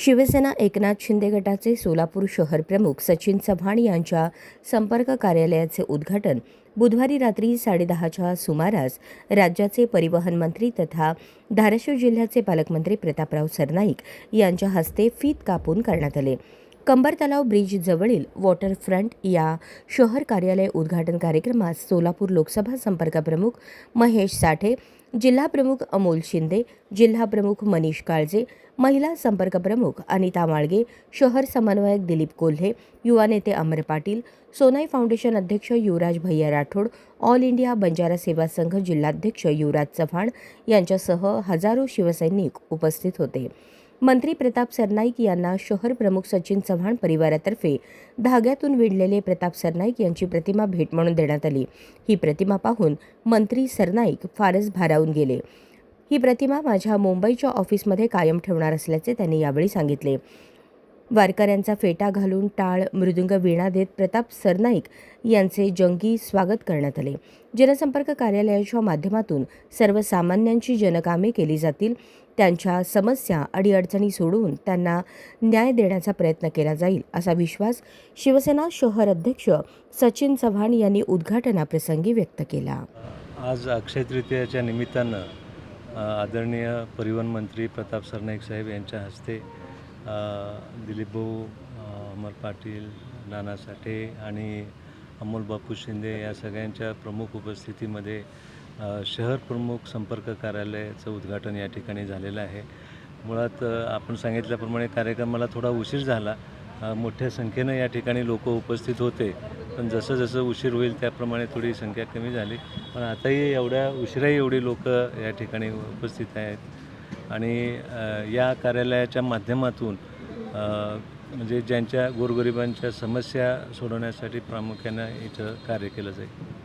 शिवसेना एकनाथ शिंदे गटाचे सोलापूर शहर प्रमुख सचिन चव्हाण यांच्या संपर्क कार्यालयाचे उद्घाटन बुधवारी रात्री साडेदहाच्या सुमारास राज्याचे परिवहन मंत्री तथा धाराशिव जिल्ह्याचे पालकमंत्री प्रतापराव सरनाईक यांच्या हस्ते फीत कापून करण्यात आले. कंबर तलाव ब्रिज जवळील वॉटरफ्रंट या शहर कार्यालय उद्घाटन कार्यक्रमात सोलापूर लोकसभा संपर्क प्रमुख महेश साठे जिल्हा प्रमुख अमोल शिंदे जिल्हा प्रमुख मनीष काळजे महिला संपर्क प्रमुख अनिता माळगे शहर समन्वयक दिलीप कोल्हे युवा नेते अमर पाटील सोनाई फाउंडेशन अध्यक्ष युवराज भैया राठोड ऑल इंडिया बंजारा सेवा संघ जिल्हाध्यक्ष युवराज चव्हाण यांच्यासह हजारो शिवसैनिक उपस्थित होते. मंत्री प्रताप सरनाईक यांना शहर प्रमुख सचिन चव्हाण परिवारातर्फे धाग्यातून विणलेले प्रताप सरनाईक यांची प्रतिमा भेट म्हणून देण्यात आली. ही प्रतिमा पाहून मंत्री सरनाईक फारच भारावून गेले. ही प्रतिमा माझ्या मुंबईच्या ऑफिसमध्ये कायम ठेवणार असल्याचे त्यांनी यावेळी सांगितले. वारकऱ्यांचा फेटा घालून टाळ मृदुंग वीणा देत प्रताप सरनाईक यांचे जंगी स्वागत करण्यात आले. जनसंपर्क कार्यालयाच्या माध्यमातून सर्वसामान्यांची जनकामे केली जातील. त्यांच्या समस्या अडीअडचणी सोडवून त्यांना न्याय देण्याचा प्रयत्न केला जाईल असा विश्वास शिवसेना शहर अध्यक्ष सचिन चव्हाण यांनी उद्घाटनाप्रसंगी व्यक्त केला. आज अक्षय तृतीयाच्या निमित्तानं आदरणीय परिवहन मंत्री प्रताप सरनाईक साहेब यांच्या हस्ते दिलीप भाऊ अमर पाटील नाना साठे आणि अमोल बापू शिंदे या सगळ्यांच्या प्रमुख उपस्थितीमध्ये शहर प्रमुख संपर्क कार्यालयाचं उद्घाटन या ठिकाणी झालेलं आहे. मुळात आपण सांगितल्याप्रमाणे कार्यक्रमाला थोडा उशीर झाला. मोठ्या संख्येनं या ठिकाणी लोक उपस्थित होते. पण जसं जसं उशीर होईल त्याप्रमाणे थोडी संख्या कमी झाली. पण आताही एवढ्या उशिराही एवढी लोक या ठिकाणी उपस्थित आहेत. आणि या कार्यालयाच्या माध्यमातून म्हणजे ज्यांच्या गोरगरिबांच्या समस्या सोडवण्यासाठी प्रामुख्यानं इथं कार्य केलं जाईल.